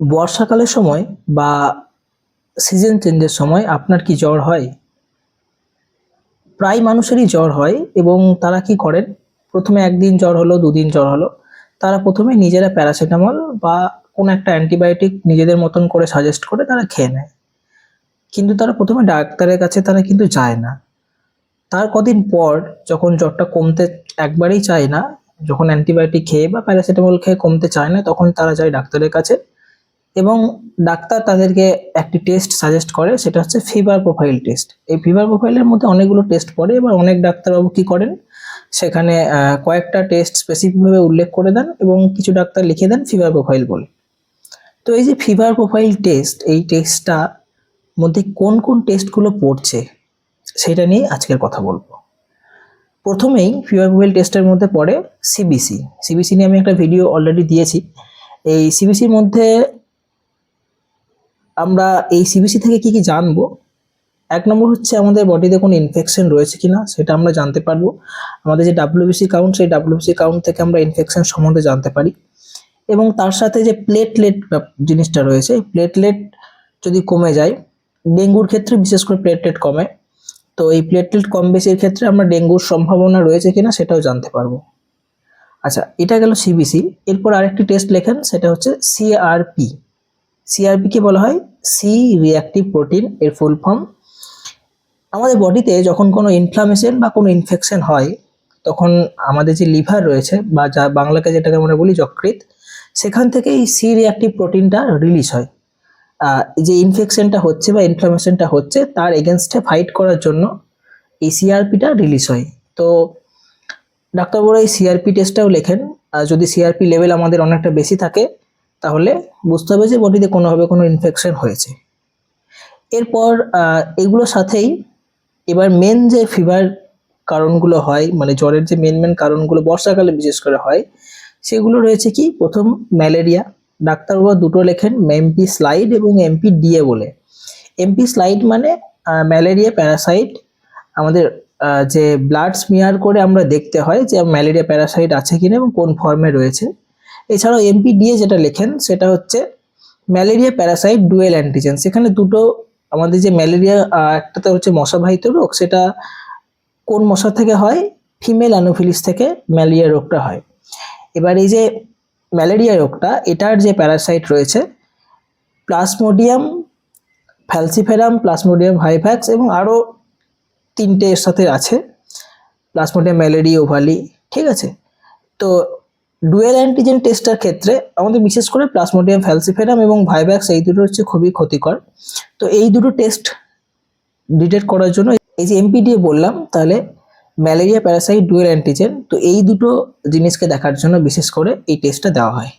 বর্ষাকালের সময় বা সিজন চেঞ্জের সময় আপনার কি জ্বর হয়? প্রায় মানুষেরই জ্বর হয় এবং তারা কি করেন? প্রথমে একদিন জ্বর হলো, দুদিন জ্বর হলো। তারা প্রথমে নিজেরা প্যারাসিটামল বা কোনো একটা অ্যান্টিবায়োটিক নিজেদের মতন করে সাজেস্ট করে তারা খেয়ে নেয়। কিন্তু তারা প্রথমে ডাক্তারের কাছে তারা কিন্তু যায় না। তার কদিন পর যখন জ্বরটা কমতে একবারেই চায় না, যখন অ্যান্টিবায়োটিক খেয়ে বা প্যারাসিটামল খেয়ে কমতে চায় না, তখন তারা যায় ডাক্তারের কাছে। এবং ডাক্তার তাদেরকে একটি টেস্ট সাজেস্ট করে, সেটা হচ্ছে ফিভার প্রোফাইল টেস্ট এই ফিভার প্রোফাইলের মধ্যে অনেকগুলো টেস্ট পড়ে, এবার অনেক ডাক্তারবাবু কী করেন? সেখানে কয়েকটা টেস্ট স্পেসিফিকভাবে উল্লেখ করে দেন এবং কিছু ডাক্তার লিখে দেন ফিভার প্রোফাইল বলে। তো এই যে ফিভার প্রোফাইল টেস্ট এই টেস্টটা মধ্যে কোন কোন টেস্টগুলো পড়ছে, সেটা নিয়ে আজকের কথা বলব। প্রথমেই ফিভার প্রোফাইল টেস্টের মধ্যে পড়ে সিবিসি সিবিসি নিয়ে আমি একটা ভিডিও অলরেডি দিয়েছি। এই সিবিসির মধ্যে আমরা এই সিবিসি থেকে কি কি জানব? এক নম্বর হচ্ছে আমাদের বডিতে কোনো ইনফেকশন রয়েছে কিনা সেটা আমরা জানতে পারব। আমাদের যে ডাব্লিউবিসি কাউন্ট সেই ডাব্লিউবিসি কাউন্ট থেকে আমরা ইনফেকশন সম্বন্ধে জানতে পারি। এবং তার সাথে যে প্লেটলেট জিনিসটা রয়েছে প্লেটলেট যদি কমে যায়, ডেঙ্গুর ক্ষেত্রে বিশেষ করে প্লেটলেট কমে, তো এই প্লেটলেট কম বেশির ক্ষেত্রে আমরা ডেঙ্গুর সম্ভাবনা রয়েছে কিনা সেটাও জানতে পারব। আচ্ছা এটা গেল সিবিসি এরপর আরেকটি টেস্ট লেখেন, সেটা হচ্ছে সিআরপি সিআরপি কে বলা হয় সি রিঅ্যাক্টিভ প্রোটিন এর ফুল ফর্ম আমাদের বডিতে যখন কোনো ইনফ্লামেশন বা কোনো ইনফেকশন হয়, তখন আমাদের যে লিভার রয়েছে বা যা বাংলাকে যেটাকে আমরা বলি যকৃৎ, সেখান থেকে এই সি রিঅ্যাক্টিভ প্রোটিনটা রিলিজ হয়। যে ইনফেকশনটা হচ্ছে বা ইনফ্লামেশনটা হচ্ছে, তার এগেনস্টে ফাইট করার জন্য এই সিআরপিটা রিলিজ হয়। তো, ডাক্তারবাবুরা এই সিআরপি টেস্টটাও লেখেন। যদি সিআরপি লেভেল আমাদের অনেকটা বেশি থাকে তাহলে বুঝতে হবে যে বডিতে কোনোভাবে কোনো ইনফেকশন হয়েছে। এরপর এগুলোর সাথেই এবার মেন যে ফিভার কারণগুলো হয় মানে জ্বরের যে মেন মেন কারণগুলো বর্ষাকালে বিশেষ করে হয়, সেগুলো রয়েছে কি? প্রথম ম্যালেরিয়া। ডাক্তারবাবু দুটো লেখেন এমপি স্লাইড এবং এমপি ডিএ বলে। এমপি স্লাইড মানে ম্যালেরিয়া প্যারাসাইট আমাদের যে ব্লাড স্মিয়ার করে আমরা দেখতে হয় যে ম্যালেরিয়া প্যারাসাইট আছে কিনা এবং কোন ফর্মে রয়েছে। এছাড়াও এমপি ডিএ যেটা লেখেন, সেটা হচ্ছে ম্যালেরিয়া প্যারাসাইট ডুয়েল অ্যান্টিজেন। সেখানে দুটো আমাদের যে ম্যালেরিয়া একটাতে হচ্ছে মশাবাহিত রোগ, সেটা কোন মশা থেকে হয়? ফিমেল অ্যানোফিলিস থেকে ম্যালেরিয়া রোগটা হয়। এবার এই যে ম্যালেরিয়া রোগটা, এটার যে প্যারাসাইট রয়েছে, প্লাসমোডিয়াম, ফ্যালসিফেরাম, প্লাসমোডিয়াম হাইভ্যাক্স এবং আরও তিনটে এর সাথে আছে, প্লাসমোডিয়াম ম্যালেরিয়া ওভালি, ঠিক আছে? তো ডুয়েল অ্যান্টিজেন টেস্টের ক্ষেত্রে আমাদের বিশেষ করে প্লাসমোডিয়াম, ফ্যালসিফেরাম এবং ভাইভ্যাক্স এই দুটো হচ্ছে খুবই ক্ষতিকর। তো এই দুটো টেস্ট ডিটেক্ট করার জন্য এই যে এমপিডিএ বললাম, তাহলে ম্যালেরিয়া, প্যারাসাইট, ডুয়েল অ্যান্টিজেন, তো এই দুটো জিনিসকে দেখার জন্য বিশেষ করে এই টেস্টটা দেওয়া হয়।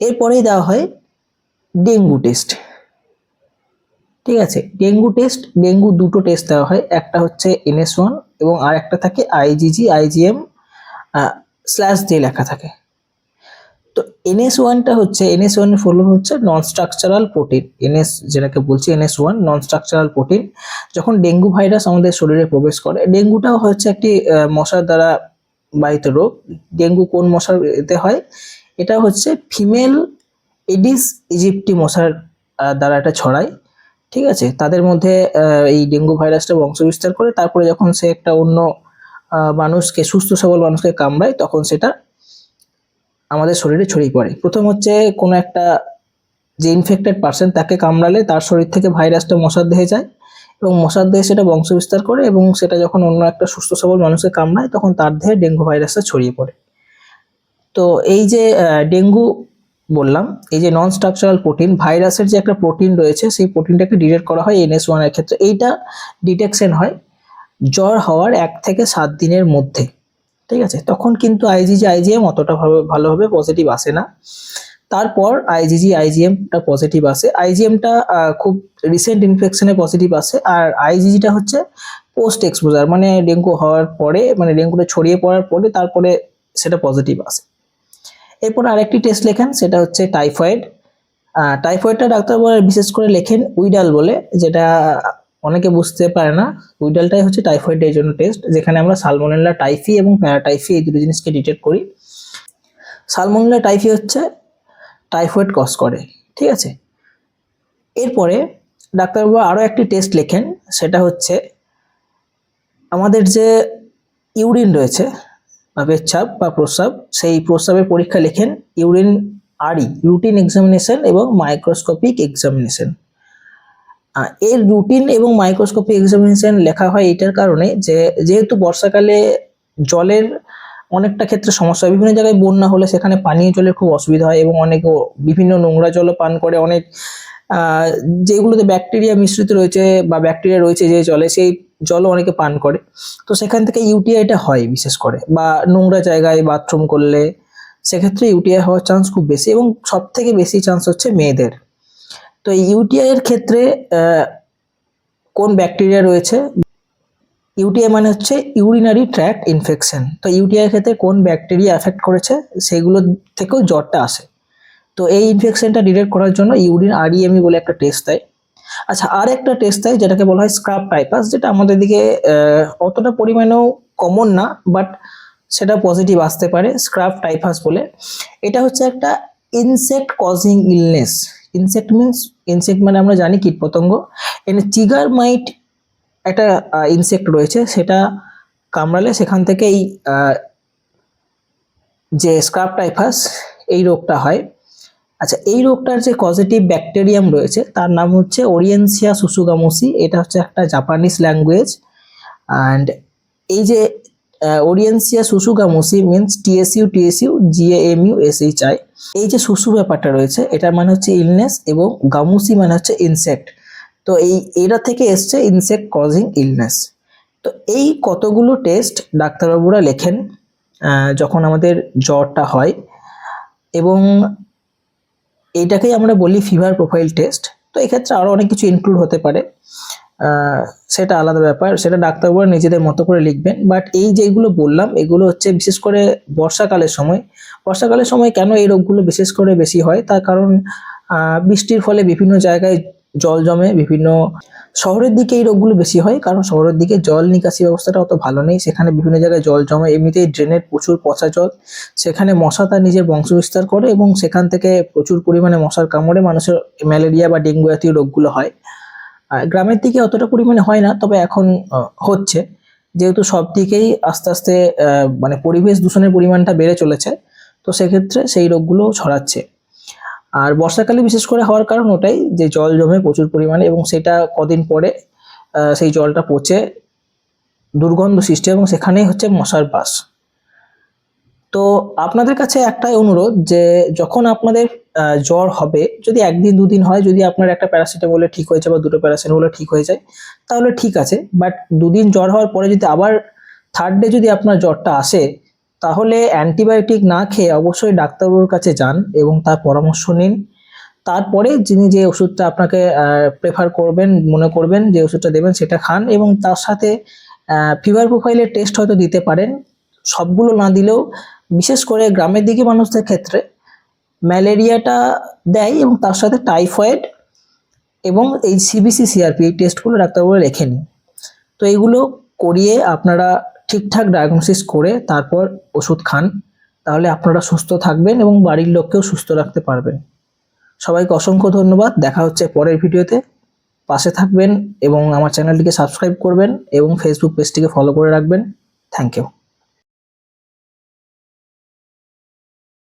এরপরেই দেওয়া হয় ডেঙ্গু টেস্ট। ঠিক আছে, ডেঙ্গু টেস্ট, ডেঙ্গু দুটো টেস্ট দেওয়া হয়, একটা হচ্ছে এনএস ওয়ান এবং আর একটা থাকে আইজিজি আইজিএম স্ল্যাশ দিয়ে লেখা থাকে। তো এনএস ওয়ানটা হচ্ছে এনএস ওয়ানের ফুল হচ্ছে নন স্ট্রাকচারাল প্রোটিন এনএস যেটাকে বলছি NS one non structural protein যখন ডেঙ্গু ভাইরাস আমাদের শরীরে প্রবেশ করে, ডেঙ্গুটাও হচ্ছে একটি মশার দ্বারা বাহিত রোগ। ডেঙ্গু কোন মশার এতে হয়? এটা হচ্ছে ফিমেল এডিস ইজিপ্টি মশার দ্বারা এটা ছড়ায়। ঠিক আছে? তাদের মধ্যে এই ডেঙ্গু ভাইরাসটা বংশবিস্তার করে, তারপরে যখন সে একটা অন্য মানুষকে, সুস্থ সবল মানুষকে কামড়ায় তখন সেটা আমাদের শরীরে ছড়িয়ে পড়ে। প্রথম হচ্ছে কোনো একটা যে ইনফেক্টেড পার্সন তাকে কামড়ালে তার শরীর থেকে ভাইরাসটা মশার দেহে যায় এবং মশার দেহে সেটা বংশবিস্তার করে এবং সেটা যখন অন্য একটা সুস্থ সবল মানুষকে কামড়ায় তখন তার দেহে ডেঙ্গু ভাইরাসটা ছড়িয়ে পড়ে। তো এই যে ডেঙ্গু বললাম, এই যে নন স্ট্রাকচারাল প্রোটিন ভাইরাসের যে একটা প্রোটিন রয়েছে, সেই প্রোটিনটাকে ডিটেক্ট করা হয় এনএস ওয়ানের ক্ষেত্রে। এইটা ডিটেকশন হয় জ্বর হওয়ার এক থেকে সাত দিনের মধ্যে, ঠিক আছে? তখন কিন্তু আইজিজি আইজিএম অতটা ভাবে ভালোভাবে পজিটিভ আসে না। তারপর আইজিজি আইজিএমটা পজিটিভ আসে। আইজিএমটা খুব রিসেন্ট ইনফেকশনে পজিটিভ আসে। আর আইজিজিটা হচ্ছে পোস্ট এক্সপোজার মানে ডেঙ্গু হওয়ার পরে মানে ডেঙ্গুটা ছড়িয়ে পড়ার পরে তারপরে সেটা পজিটিভ আসে। এরপর আরেকটি টেস্ট লেখেন, সেটা হচ্ছে টাইফয়েড টাইফয়েডটা ডাক্তার বিশেষ করে লেখেন উইডাল বলে, যেটা অনেকে বুঝতে পারে না উইডালটাই হচ্ছে টাইফয়েডের জন্য টেস্ট যেখানে আমরা সালমোনেলা টাইফি এবং প্যারাটাইফি এই দুটো জিনিসকে ডিটেক্ট করি। সালমোনেলা টাইফি হচ্ছে টাইফয়েড কজ করে, ঠিক আছে? এরপরে ডাক্তারবাবু আরও একটি টেস্ট লেখেন, সেটা হচ্ছে আমাদের যে ইউরিন রয়েছে, বা পেচ্ছাপ বা প্রস্রাব, সেই প্রস্রাবের পরীক্ষা লেখেন ইউরিন আরই রুটিন এক্সামিনেশন এবং মাইক্রোস্কোপিক এক্সামিনেশন এর রুটিন এবং মাইক্রোস্কোপি এক্সামিনেশন লেখা হয় এটার কারণে যে, যেহেতু বর্ষাকালে জলের অনেকটা ক্ষেত্রে সমস্যা হয়। বিভিন্ন জায়গায় বন্যা হলে সেখানে পানীয় জলের খুব অসুবিধা হয় এবং অনেকে বিভিন্ন নোংরা জলও পান করে অনেক যেগুলোতে ব্যাকটেরিয়া মিশ্রিত রয়েছে বা ব্যাকটেরিয়া রয়েছে যে জলে, সেই জলও অনেকে পান করে। তো সেখান থেকে ইউটিআইটা হয় বিশেষ করে বা নোংরা জায়গায় বাথরুম করলে। সেক্ষেত্রে ইউটিআই হওয়ার চান্স খুব বেশি এবং সব থেকে বেশি চান্স হচ্ছে মেয়েদের। তো ইউটিআই এর ক্ষেত্রে কোন ব্যাকটেরিয়া রয়েছে? ইউটিআই মানে হচ্ছে ইউরিনারি ট্র্যাক্ট ইনফেকশন তো ইউটিআই ক্ষেত্রে কোন ব্যাকটেরিয়া এফেক্ট করেছে? সেইগুলো থেকেও জ্বরটা আসে। তো এই ইনফেকশনটা ডিটেক্ট করার জন্য ইউরিন আরইএমই বলে একটা টেস্ট দেয়। আচ্ছা আর একটা টেস্ট দেয়, যেটাকে বলা হয় স্ক্রাব টাইপাস যেটা আমাদের দিকে অতটা পরিমাণেও কমন না বাট সেটা পজিটিভ আসতে পারে স্ক্রাব টাইফাস বলে। এটা হচ্ছে একটা insect causing illness insect means insect মানে আমরা জানি কীটপতঙ্গ। এখানে চিগার মাইট একটা ইনসেক্ট রয়েছে, সেটা কামড়ালে সেখান থেকে এই যে স্ক্রাব টাইফাস এই রোগটা হয়। আচ্ছা এই রোগটার যে পজিটিভ ব্যাকটেরিয়াম রয়েছে, তার নাম হচ্ছে ওরিয়েন্সিয়া সুসুগামোসি এটা হচ্ছে একটা জাপানিজ ল্যাঙ্গুয়েজ অ্যান্ড এই যে Orientia tsutsugamushi means TSU TSU GAMU SHI এই যে সুসু ব্যাপারটা রয়েছে এটা মানে হচ্ছে ইলনেস এবং গামুসি মানে হচ্ছে ইনসেক্ট তো এই এটা থেকে এসছে ইনসেক্ট কজিং ইলনেস তো এই কতগুলো টেস্ট ডাক্তারবাবুরা লেখেন যখন আমাদের জ্বরটা হয়। এবং এইটাকেই আমরা বলি ফিভার প্রোফাইল টেস্ট তো এক্ষেত্রে আরও অনেক কিছু ইনক্লুড হতে পারে। সেটা আলাদা ব্যাপার। সেটা ডাক্তারবাবুরা নিজেদের মতো করে লিখবেন। বাট এই যেগুলো বললাম, এগুলো হচ্ছে বিশেষ করে বর্ষাকালের সময়। বর্ষাকালের সময় কেন এই রোগগুলো বিশেষ করে বেশি হয়? তার কারণ বৃষ্টির ফলে বিভিন্ন জায়গায় জল জমে, বিভিন্ন শহরের দিকে এই রোগগুলো বেশি হয়। কারণ শহরের দিকে জল নিকাশি ব্যবস্থাটা অত ভালো নেই। সেখানে বিভিন্ন জায়গায় জল জমে, এমনিতেই ড্রেনের প্রচুর পচা জল। সেখানে মশা তার নিজের বংশ বিস্তার করে এবং সেখান থেকে প্রচুর পরিমাণে মশার কামড়ে মানুষের ম্যালেরিয়া বা ডেঙ্গু জাতীয় রোগগুলো হয়। গ্রামের দিকে অতটা পরিমাণে হয় না, তবে এখন হচ্ছে। যেহেতু সব দিকেই আস্তে আস্তে মানে পরিবেশ দূষণের পরিমাণটা বেড়ে চলেছে, তো সেক্ষেত্রে সেই রোগগুলো ছড়াচ্ছে। আর বর্ষাকালে বিশেষ করে হওয়ার কারণ ওটাই যে জল জমে প্রচুর পরিমাণে এবং সেটা কদিন পরে সেই জলটা পচে, দুর্গন্ধ সৃষ্টি এবং সেখানেই হচ্ছে মশার বাস। তো আপনাদের কাছে একটাই অনুরোধ যে যখন আপনাদের জ্বর হবে, যদি একদিন দুদিন হয়, যদি আপনার একটা প্যারাসিটামলে ঠিক হয়ে যায় বা দুটো প্যারাসিটামলে ঠিক হয়ে যায় তাহলে ঠিক আছে। বাট দুদিন জ্বর হওয়ার পরে যদি আবার থার্ড ডে যদি আপনার জ্বরটা আসে, তাহলে অ্যান্টিবায়োটিক না খেয়ে অবশ্যই ডাক্তারবাবুর কাছে যান এবং তার পরামর্শ নিন। তারপরে যিনি যে ওষুধটা আপনাকে প্রেফার করবেন, মনে করবেন যে ওষুধটা দেবেন, সেটা খান এবং তার সাথে ফিভার প্রোফাইলের টেস্ট হয়তো দিতে পারেন। সবগুলো না দিলেও বিশেষ করে গ্রামের দিকে মানুষদের ক্ষেত্রে ম্যালেরিয়াটা দেয় এবং তার সাথে টাইফয়েড এবং এই সিবিসি সিআরপি এই টেস্টগুলো ডাক্তারবাবু রেখে নিন তো এইগুলো করিয়ে আপনারা ঠিকঠাক ডায়াগনোসিস করে তারপর ওষুধ খান, তাহলে আপনারা সুস্থ থাকবেন এবং বাড়ির লোককেও সুস্থ রাখতে পারবেন। সবাইকে অসংখ্য ধন্যবাদ। দেখা হচ্ছে পরের ভিডিওতে। পাশে থাকবেন এবং আমার চ্যানেলটিকে সাবস্ক্রাইব করবেন এবং ফেসবুক পেজটিকে ফলো করে রাখবেন। Thank you